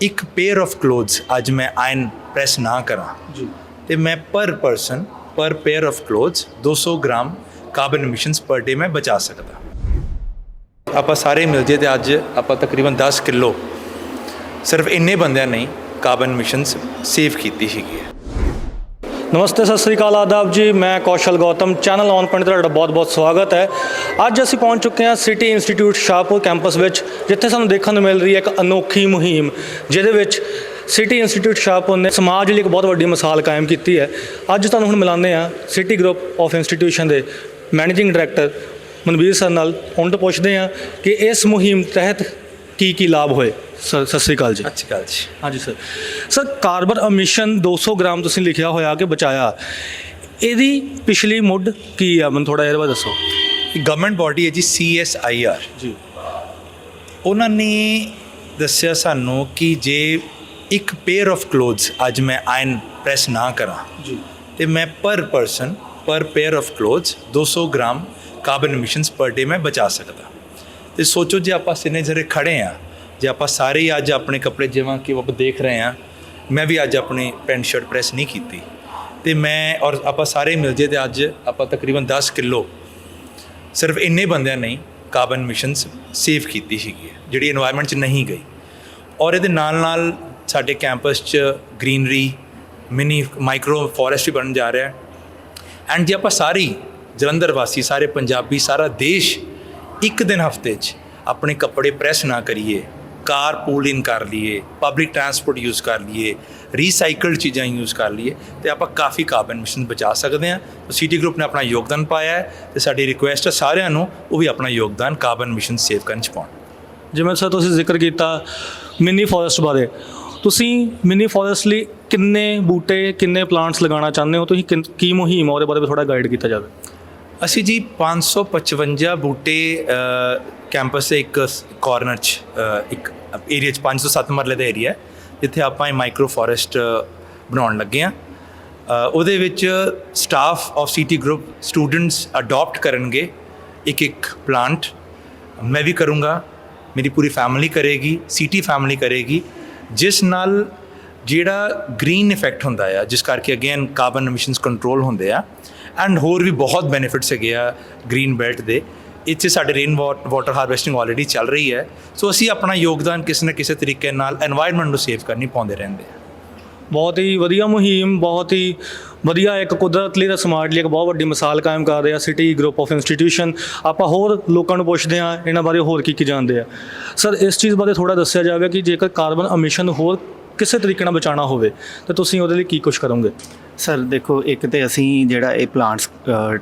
ਇੱਕ pair of clothes ਅੱਜ ਮੈਂ ਆਇਨ ਪ੍ਰੈਸ ਨਾ ਕਰਾਂ। ਜੀ। ਤੇ ਮੈਂ per person per pair of clothes 200 gram carbon emissions per day ਮੈਂ ਬਚਾ ਸਕਦਾ। ਆਪਾਂ ਸਾਰੇ ਮਿਲ ਜੇ ਤੇ ਅੱਜ ਆਪਾਂ ਤਕਰੀਬਨ 10 ਕਿਲੋ ਸਿਰਫ ਇੰਨੇ ਬੰਦਿਆਂ ਨੇ ਕਾਰਬਨ ਐਮਿਸ਼ਨਸ ਸੇਵ ਕੀਤੀ ਸੀਗੀ। ਨਮਸਤੇ, ਸਤਿ ਸ੍ਰੀ ਅਕਾਲ ਆਦਾਬ ਜੀ। ਮੈਂ Kaushal Gautam, channel on point ਤੇ ਤੁਹਾਡਾ ਬਹੁਤ-ਬਹੁਤ ਸਵਾਗਤ ਹੈ। ਅੱਜ ਅਸੀਂ ਪਹੁੰਚ ਚੁੱਕੇ ਹਾਂ ਸਿਟੀ ਇੰਸਟੀਚਿਊਟ ਸ਼ਾਹਪੁਰ ਕੈਂਪਸ ਵਿੱਚ, ਜਿੱਥੇ ਸਾਨੂੰ ਦੇਖਣ ਨੂੰ ਮਿਲ ਰਹੀ ਹੈ ਇੱਕ ਅਨੋਖੀ ਮੁਹਿੰਮ, ਜਿਹਦੇ ਵਿੱਚ ਸਿਟੀ ਇੰਸਟੀਚਿਊਟ ਸ਼ਾਹਪੁਰ ਨੇ ਸਮਾਜ ਲਈ ਇੱਕ ਬਹੁਤ ਵੱਡੀ ਮਿਸਾਲ ਕਾਇਮ ਕੀਤੀ ਹੈ। ਅੱਜ ਤੁਹਾਨੂੰ ਹੁਣ ਮਿਲਾਉਂਦੇ ਹਾਂ ਸਿਟੀ ਗਰੁੱਪ ਆਫ ਇੰਸਟੀਟਿਊਸ਼ਨ ਦੇ ਮੈਨੇਜਿੰਗ ਡਾਇਰੈਕਟਰ ਮਨਵੀਰ ਸਰ ਨਾਲ। ਉਹਨਾਂ ਤੋਂ ਪੁੱਛਦੇ ਹਾਂ ਕਿ ਇਸ ਮੁਹਿੰਮ ਤਹਿਤ ਕੀ ਕੀ ਲਾਭ ਹੋਏ? ਸਰ ਸਤਿ ਸ੍ਰੀ ਅਕਾਲ ਜੀ। ਅੱਛੀ ਗੱਲ ਜੀ। ਹਾਂਜੀ sir. Sir carbon emission 200 gram ਤੁਸੀਂ ਲਿਖਿਆ ਹੋਇਆ ਕਿ ਬਚਾਇਆ। ਇਹਦੀ ਪਿਛਲੀ ਮੁੱਢ ਕੀ ਆ? ਮੈਨੂੰ ਥੋੜਾ ਇਹਦੇ ਬਾਰੇ ਦੱਸੋ। ਗਵਰਨਮੈਂਟ ਬਾਡੀ ਹੈ ਜੀ CSIR ਜੀ। ਉਹਨਾਂ ਨੇ ਦੱਸਿਆ ਸਾਨੂੰ ਕਿ ਜੇ ਇੱਕ ਪੇਅਰ ਆਫ ਕਲੋਥਸ ਅੱਜ ਮੈਂ ਆਇਨ ਪ੍ਰੈਸ ਨਾ ਕਰਾਂ ਜੀ। ਤੇ ਮੈਂ per person per pair of clothes 200 gram carbon emissions per day ਮੈਂ ਬਚਾ ਸਕਦਾ। ਤੇ ਸੋਚੋ ਜੇ ਆਪਾਂ ਸਿਨੇ ਜਰੇ ਖੜੇ ਆ, ਜੇ ਆਪਾਂ ਸਾਰੇ ਹੀ ਅੱਜ ਆਪਣੇ ਕੱਪੜੇ ਜਿਵੇਂ ਕਿ ਆਪਾਂ ਦੇਖ ਰਹੇ ਆ, ਮੈਂ ਵੀ ਅੱਜ ਆਪਣੀ ਪੈਂਟ ਸ਼ਰਟ ਪ੍ਰੈਸ ਨਹੀਂ ਕੀਤੀ। ਤੇ ਮੈਂ ਔਰ ਆਪਾਂ ਸਾਰੇ ਮਿਲ ਜੇ ਤੇ ਅੱਜ ਆਪਾਂ ਤਕਰੀਬਨ 10 ਕਿਲੋ ਸਿਰਫ ਇੰਨੇ ਬੰਦਿਆਂ ਨੇ ਕਾਰਬਨ ਮਿਸ਼ਨਸ ਸੇਵ ਕੀਤੀ ਸੀਗੀ, ਜਿਹੜੀ এনवायरमेंट 'ਚ ਨਹੀਂ ਗਈ। ਔਰ ਇਹਦੇ ਨਾਲ ਨਾਲ ਸਾਡੇ ਕੈਂਪਸ 'ਚ ਗ੍ਰੀਨਰੀ ਮਿਨੀ ਮਾਈਕਰੋ ਫੋਰੈਸਟ ਵੀ ਬਣਨ ਜਾ ਰਿਹਾ। ਐਂਡ ਜੇ ਆਪਾਂ ਸਾਰੀ ਜਲੰਧਰ ਵਾਸੀ, ਸਾਰੇ ਪੰਜਾਬੀ, ਸਾਰਾ ਦੇਸ਼ ਇੱਕ ਦਿਨ ਹਫ਼ਤੇ 'ਚ ਆਪਣੇ ਕੱਪੜੇ ਪ੍ਰੈਸ ਨਾ ਕਰੀਏ, ਕਾਰ ਪੂਲ ਇਨ ਕਰ ਲਈਏ ਪਬਲਿਕ ਟਰਾਂਸਪੋਰਟ ਯੂਜ਼ ਕਰ ਲਈਏ ਰੀਸਾਈਕਲਡ ਚੀਜ਼ਾਂ ਯੂਜ਼ ਕਰ ਲਈਏ, ਤੇ ਆਪਾਂ ਕਾਫੀ ਕਾਰਬਨ ਐਮਿਸ਼ਨ ਬਚਾ ਸਕਦੇ ਹਾਂ। ਸਿਟੀ ਗਰੁੱਪ ਨੇ ਆਪਣਾ ਯੋਗਦਾਨ ਪਾਇਆ ਹੈ ਤੇ ਸਾਡੀ ਰਿਕੁਐਸਟ ਹੈ ਸਾਰਿਆਂ ਨੂੰ ਉਹ ਵੀ ਆਪਣਾ ਯੋਗਦਾਨ ਕਾਰਬਨ ਐਮਿਸ਼ਨ ਸੇਵ ਕਰਨ 'ਚ ਪਾਉਣ। ਜਿਵੇਂ ਸਰ ਤੁਸੀਂ ਜ਼ਿਕਰ ਕੀਤਾ ਮਿਨੀ ਫੋਰੈਸਟ ਬਾਰੇ, ਤੁਸੀਂ ਮਿਨੀ ਫੋਰੈਸਟ ਲਈ ਕਿੰਨੇ ਬੂਟੇ, ਕਿੰਨੇ ਪਲਾਂਟਸ ਲਗਾਉਣਾ ਚਾਹੁੰਦੇ ਹੋ? ਤੁਸੀਂ ਕਿੰਨ- ਕੀ ਮੁਹਿੰਮ ਆ ਉਹਦੇ ਬਾਰੇ ਥੋੜਾ ਗਾਈਡ ਕੀਤਾ ਜਾਵੇ। ਅਸੀਂ ਜੀ 555 ਬੂਟੇ ਕੈਂਪਸ ਦੇ ਇੱਕ ਕਾਰਨਰ 'ਚ ਇੱਕ ਏਰੀਆ 'ਚ 507 ਮਰਲੇ ਦਾ ਏਰੀਆ ਜਿੱਥੇ ਆਪਾਂ ਇਹ ਮਾਈਕਰੋ ਫੋਰੈਸਟ ਬਣਾਉਣ ਲੱਗੇ ਆ ਉਹਦੇ ਵਿੱਚ staff of city group students adopt ਕਰਨਗੇ ਇੱਕ ਇੱਕ ਪਲਾਂਟ ਮੈਂ ਵੀ ਕਰੂੰਗਾ, ਮੇਰੀ ਪੂਰੀ ਫੈਮਿਲੀ ਕਰੇਗੀ ਸਿਟੀ ਫੈਮਿਲੀ ਕਰੇਗੀ, ਜਿਸ ਨਾਲ ਜਿਹੜਾ ਗ੍ਰੀਨ ਇਫੈਕਟ ਹੁੰਦਾ ਆ, ਜਿਸ ਕਰਕੇ ਅਗੇਨ ਕਾਰਬਨ ਐਮਿਸ਼ਨਸ ਕੰਟਰੋਲ ਹੁੰਦੇ ਆ ਐਂਡ ਹੋਰ ਵੀ ਬਹੁਤ ਬੈਨੀਫਿਟਸ ਹੈਗੇ ਆ ਗ੍ਰੀਨ ਬੈਲਟ ਦੇ। ਇੱਥੇ ਸਾਡੇ ਰੇਨ ਵਾਟਰ ਹਾਰਵੈਸਟਿੰਗ ਆਲਰੇਡੀ ਚੱਲ ਰਹੀ ਹੈ। ਸੋ ਅਸੀਂ ਆਪਣਾ ਯੋਗਦਾਨ ਕਿਸੇ ਨਾ ਕਿਸੇ ਤਰੀਕੇ ਨਾਲ এনवायरमेंट ਨੂੰ ਸੇਵ ਕਰਨੀ ਪਾਉਂਦੇ ਰਹਿੰਦੇ ਆ। ਬਹੁਤ ਹੀ ਵਧੀਆ ਮੁਹਿੰਮ, ਬਹੁਤ ਹੀ ਵਧੀਆ ਇੱਕ ਕੁਦਰਤ ਲਈ ਤਾਂ ਸਮਾਜ ਲਈ ਇੱਕ ਬਹੁਤ ਵੱਡੀ ਮਿਸਾਲ ਕਾਇਮ ਕਰ ਰਿਹਾ ਸਿਟੀ ਗਰੁੱਪ ਆਫ ਇੰਸਟੀਟਿਊਸ਼ਨ ਆਪਾਂ ਹੋਰ ਲੋਕਾਂ ਨੂੰ ਪੁੱਛਦੇ ਆ ਇਹਨਾਂ ਬਾਰੇ ਹੋਰ ਕੀ ਕੀ ਜਾਣਦੇ ਆ। ਸਰ ਇਸ ਚੀਜ਼ ਬਾਰੇ ਥੋੜਾ ਦੱਸਿਆ ਜਾਵੇ ਕਿ ਜੇਕਰ ਕਾਰਬਨ ਅਮਿਸ਼ਨ ਹੋਰ ਕਿਸੇ ਤਰੀਕੇ ਨਾਲ ਬਚਾਉਣਾ ਹੋਵੇ, ਤਾਂ ਤੁਸੀਂ ਉਹਦੇ ਲਈ ਕੀ ਕੁਝ ਕਰੋਗੇ? ਸਰ, ਦੇਖੋ, ਇੱਕ ਤੇ ਅਸੀਂ ਜਿਹੜਾ ਇਹ ਪਲਾਂਟਸ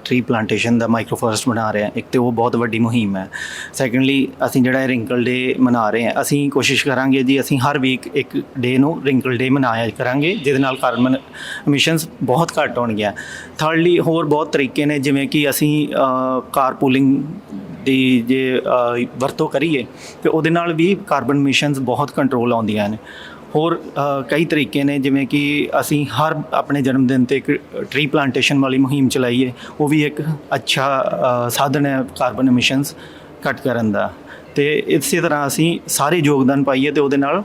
ਟਰੀ ਪਲਾਂਟੇਸ਼ਨ ਦਾ ਮਾਈਕਰੋ ਫੋਰੈਸਟ ਬਣਾ ਰਹੇ ਹਾਂ, ਇੱਕ ਤੇ ਉਹ ਬਹੁਤ ਵੱਡੀ ਮੁਹਿੰਮ ਹੈ। ਸੈਕੰਡਲੀ ਅਸੀਂ ਜਿਹੜਾ ਇਹ ਰਿੰਕਲ ਡੇ ਮਨਾ ਰਹੇ ਹਾਂ, ਅਸੀਂ ਕੋਸ਼ਿਸ਼ ਕਰਾਂਗੇ ਜੀ, ਅਸੀਂ ਹਰ ਵੀਕ ਇੱਕ ਡੇ ਨੂੰ ਰਿੰਕਲ ਡੇ ਮਨਾਇਆ ਕਰਾਂਗੇ, ਜਿਹਦੇ ਨਾਲ ਕਾਰਬਨ ਐਮਿਸ਼ਨਸ ਬਹੁਤ ਘੱਟ ਹੋਣਗੀਆਂ। ਥਰਡਲੀ ਹੋਰ ਬਹੁਤ ਤਰੀਕੇ ਨੇ, ਜਿਵੇਂ ਕਿ ਅਸੀਂ ਕਾਰ ਪੂਲਿੰਗ ਦੀ ਜੇ ਵਰਤੋਂ ਕਰੀਏ, ਤੇ ਉਹਦੇ ਨਾਲ ਵੀ ਕਾਰਬਨ ਐਮਿਸ਼ਨਸ ਬਹੁਤ ਕੰਟਰੋਲ ਆਉਂਦੀਆਂ ਨੇ। ਹੋਰ ਕਈ ਤਰੀਕੇ ਨੇ, ਜਿਵੇਂ ਕਿ ਅਸੀਂ ਹਰ ਆਪਣੇ ਜਨਮ ਦਿਨ ਤੇ ਇੱਕ ਟ੍ਰੀ ਪਲਾਂਟੇਸ਼ਨ ਵਾਲੀ ਮੁਹਿੰਮ ਚਲਾਈਏ, ਉਹ ਵੀ ਇੱਕ ਅੱਛਾ ਸਾਧਨ ਹੈ ਕਾਰਬਨ ਐਮਿਸ਼ਨਸ ਘਟ ਕਰਨ ਦਾ। ਤੇ ਇਸੇ ਤਰ੍ਹਾਂ ਅਸੀਂ ਸਾਰੇ ਯੋਗਦਾਨ ਪਾਈਏ ਤੇ ਉਹਦੇ ਨਾਲ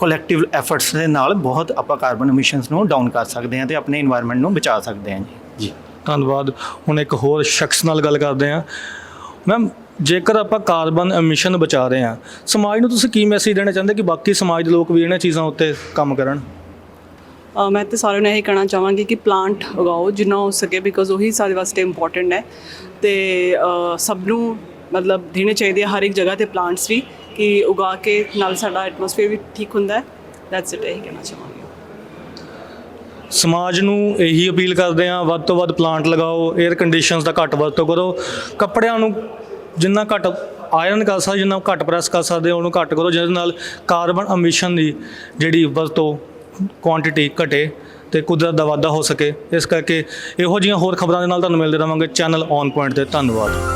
ਕਲੈਕਟਿਵ ਐਫਰਟਸ ਦੇ ਨਾਲ ਬਹੁਤ ਆਪਾਂ ਕਾਰਬਨ ਐਮਿਸ਼ਨਸ ਨੂੰ ਡਾਊਨ ਕਰ ਸਕਦੇ ਹਾਂ ਤੇ ਆਪਣੇ এনवायरमेंट ਨੂੰ ਬਚਾ ਸਕਦੇ ਹਾਂ ਜੀ। ਜੀ, ਧੰਨਵਾਦ। ਹੁਣ ਇੱਕ ਹੋਰ ਸ਼ਖਸ ਨਾਲ ਗੱਲ ਕਰਦੇ ਹਾਂ। ਮੈਮ ਜੇਕਰ ਆਪਾਂ ਕਾਰਬਨ ਐਮਿਸ਼ਨ ਬਚਾ ਰਹੇ ਹਾਂ ਸਮਾਜ ਨੂੰ ਤੁਸੀਂ ਕੀ ਮੈਸੇਜ ਦੇਣਾ ਚਾਹੁੰਦੇ ਕਿ ਬਾਕੀ ਸਮਾਜ ਦੇ ਲੋਕ ਵੀ ਇਹਨਾਂ ਚੀਜ਼ਾਂ ਉੱਤੇ ਕੰਮ ਕਰਨ? ਮੈਂ ਤੇ ਸਾਰਿਆਂ ਨੂੰ ਇਹੀ ਕਹਿਣਾ ਚਾਹਾਂਗੀ ਕਿ ਪਲਾਂਟ ਉਗਾਓ ਜਿੰਨਾ ਹੋ ਸਕੇ ਬਿਕੋਜ਼ ਉਹੀ ਸਾਡੇ ਵਾਸਤੇ ਇੰਪੋਰਟੈਂਟ ਹੈ। ਤੇ ਸਭ ਨੂੰ ਮਤਲਬ ਦੇਣੇ ਚਾਹੀਦੇ ਆ ਹਰ ਇੱਕ ਜਗ੍ਹਾ ਤੇ ਪਲਾਂਟਸ ਵੀ ਕਿ ਉਗਾ ਕੇ ਨਾਲ ਸਾਡਾ ਐਟਮੋਸਫੇਅਰ ਵੀ ਠੀਕ ਹੁੰਦਾ ਹੈ। ਦੈਟਸ ਇਟ ਇਹੀ ਕਹਿਣਾ ਚਾਹਾਂਗੀ। ਸਮਾਜ ਨੂੰ ਇਹੀ ਅਪੀਲ ਕਰਦੇ ਹਾਂ ਵੱਧ ਤੋਂ ਵੱਧ ਪਲਾਂਟ ਲਗਾਓ 에ਅਰ ਕੰਡੀਸ਼ਨਸ ਦਾ ਘੱਟ ਵਰਤੋਂ ਕਰੋ। ਕੱਪੜਿਆਂ ਨੂੰ ਜਿੰਨਾ ਘੱਟ ਆਇਰਨ ਕਰ ਸਕਦੇ, ਜਿੰਨਾ ਘੱਟ ਪ੍ਰੈਸ ਕਰ ਸਕਦੇ, ਉਹਨੂੰ ਘੱਟ ਕਰੋ, ਜਿਹਦੇ ਨਾਲ ਕਾਰਬਨ ਐਮਿਸ਼ਨ ਦੀ ਜਿਹੜੀ ਵਰਤੋਂ ਕੁਆਂਟੀਟੀ ਘਟੇ ਤੇ ਕੁਦਰਤ ਦਾ ਵਾਧਾ ਹੋ ਸਕੇ। ਇਸ ਕਰਕੇ ਇਹੋ ਜਿਹੀਆਂ ਹੋਰ ਖਬਰਾਂ ਦੇ ਨਾਲ ਤੁਹਾਨੂੰ ਮਿਲਦੇ ਰਵਾਂਗੇ ਚੈਨਲ ਔਨ ਪੁਆਇੰਟ ਤੇ। ਧੰਨਵਾਦ।